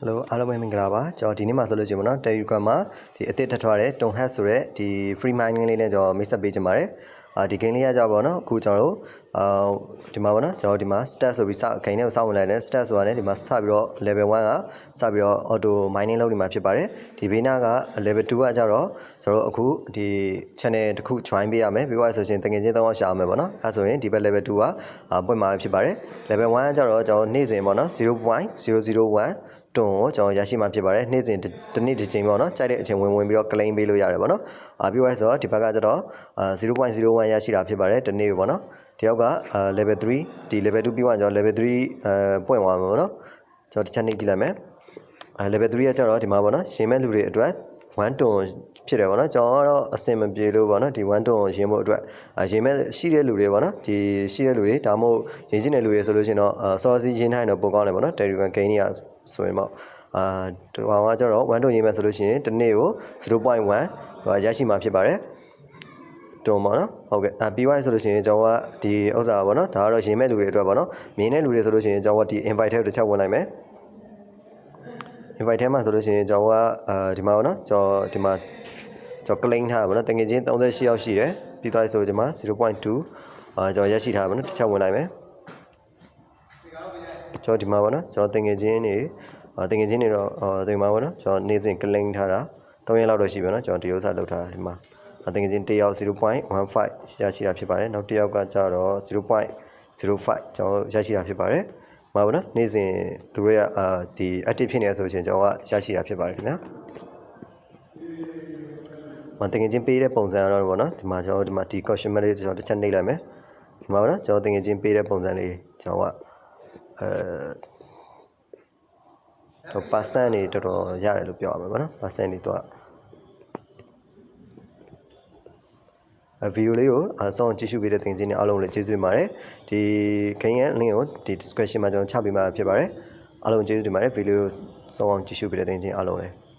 ဟယ်လိုအားလုံးပဲမင်္ဂလာပါကျွန်တော်ဒီနေ့မှဆိုလို့ရှိရင်ပေါ့နော် Telegram မှာဒီအသစ်ထပ်ထွားတဲ့ Ton Hat ဆိုတဲ့ဒီ free mining လေးနဲ့ကျွန်တော်မိတ်ဆက်ပေးချင်ပါတယ်အာဒီ game လေးကကြောက်ပေါ့နော်အခုကျွန်တော်တို့အာဒီမှာပေါ့နော်ကျွန်တော်ဒီမှာ stat ဆိုပြီးစအခိုင်နဲ့စောင့်ဝင်လိုက်တယ် stat ဆိုတာねဒီမှာစပြီးတော့ level 1ကစပြီးတော့ auto mining လုပ်နေမှာဖြစ်ပါတယ်ဒီဘေးနားက level 2ကကြတော့ကျွန်တော်တို့အခုဒီ channel တစ်ခု join ပေးရမယ်ပြီးတော့ဆိုရှင်တကယ်ချင်းတော့ရှာရမယ်ပေါ့နော်အဲဆိုရင်ဒီဘက် level 2ကအာပွင့်မှာဖြစ်ပါတယ် level 1ကကြတော့ကျွန်တော်နေ့စဉ်ပေါ့နော်0.001 တွန်ကိုကျွန်တော်ရရှိမှာဖြစ်ပါတယ်နေ့စဉ်တစ်နေ့တစ်ချိန်ပေါ့နော်ကြိုက်တဲ့အချိန်ဝင်ဝင်ပြီးတော့ claim ပေးလို့ရတယ်ပေါ့နော်အာပြီးတော့ဆိုတော့ဒီဘက်ကကျတော့အာ0.01ရရှိတာဖြစ်ပါတယ်တစ်နေ့ပေါ့နော်တယောက်ကအာ level 3ဒီ level 2ပြီးသွားကျွန်တော် level 3အဲပွင့်သွားမှာပေါ့နော်ကျွန်တော်တစ်ချက်နှိပ်ကြည့်လိုက်မယ်အဲ level 3ကကျတော့ဒီမှာပေါ့နော်ရှင်မဲ့လူတွေအတွက်1တွန်ဖြစ်တယ်ပေါ့နော်ကျွန်တော်ကတော့အစင်မပြေလို့ပေါ့နော်ဒီ1တွန်ရင်းဖို့အတွက်အာရင်မဲ့ရှိတဲ့လူတွေပေါ့နော်ဒီရှိတဲ့လူတွေဒါမှမဟုတ်ရင်ရှိတဲ့လူတွေဆိုလို့ရှိရင်တော့စောစီရင်းထိုင်တော့ပိုကောင်းတယ်ပေါ့နော် Telegram game ကြီးက ဆိုရင်ပေါ့အာဒီကောင်ကကျတော့1တွန်ရင်းမဲ့ဆိုလို့ရှိရင်တစ်နေ့ကို0.1ဟိုရရှိမှာဖြစ်ပါတယ်တွန်ပါနော်ဟုတ်ကဲ့အပြီးသွားဆိုလို့ရှိရင်ကျွန်တော်ကဒီဥစ္စာပါပေါ့နော်ဒါကတော့ရင်မဲ့လူတွေအတွက်ပါနော်မြင်တဲ့လူတွေဆိုလို့ရှိရင်ကျွန်တော်ကဒီ invite ထဲကိုတစ်ချက်ဝင်လိုက်မယ် invite ထဲမှာဆိုလို့ရှိရင်ကျွန်တော်ကအာဒီမှာပေါ့နော်ကျွန်တော်ဒီမှာကျွန်တော် claim ထားပါပေါ့နော်တကယ်ချင်း38ယောက်ရှိတယ်ပြီးသွားဆိုဒီမှာ0.2အာကျွန်တော်ရရှိထားပါပေါ့နော်တစ်ချက်ဝင်လိုက်မယ် ကျွန်တော်ဒီမှာပေါ့နော်ကျွန်တော်တကယ်ချင်းနေအာတကယ်ချင်းနေတော့အာဒီမှာပေါ့နော်ကျွန်တော်နေစဉ် claim ထားတာ3ရက်လောက်တော့ရှိပြီနော်ကျွန်တော်ဒီဥစ္စာလောက်ထားတာဒီမှာအတကယ်ချင်း1ယောက်0.15ရရှိတာဖြစ်ပါတယ်နောက်တစ်ယောက်ကကျတော့0.05ကျွန်တော်ရရှိတာဖြစ်ပါတယ်မဟုတ်ဘူးနော်နေ့စဉ်သူတို့ရအာဒီ active ဖြစ်နေရဆိုရင်ကျွန်တော်ကရရှိတာဖြစ်ပါတယ်ခင်ဗျာမတကယ်ချင်းပေးတဲ့ပုံစံကတော့ဗောနော်ဒီမှာကျွန်တော်ဒီမှာဒီ caution လေးကျွန်တော်တစ်ချက်နှိပ်လိုက်မယ်ဒီမှာဗောနော်ကျွန်တော်တကယ်ချင်းပေးတဲ့ပုံစံလေးကျွန်တော်က အဲတော့ percent နေတော်တော်ရတယ်လို့ပြောရမှာဗောနော် percent နေတော့အဲဗီဒီယိုလေးကိုအဆုံးကြည့်ရှုပေးတဲ့သင်ချင်းတွေအားလုံးလည်းကျေးဇူးတင်ပါတယ်ဒီ gain ရဲ့ link ကိုဒီ description မှာကျွန်တော်ချပေးမှာဖြစ်ပါတယ်အားလုံးကျေးဇူးတင်ပါတယ်ဗီဒီယိုဆုံးအောင်ကြည့်ရှုပေးတဲ့သင်ချင်းအားလုံးလည်း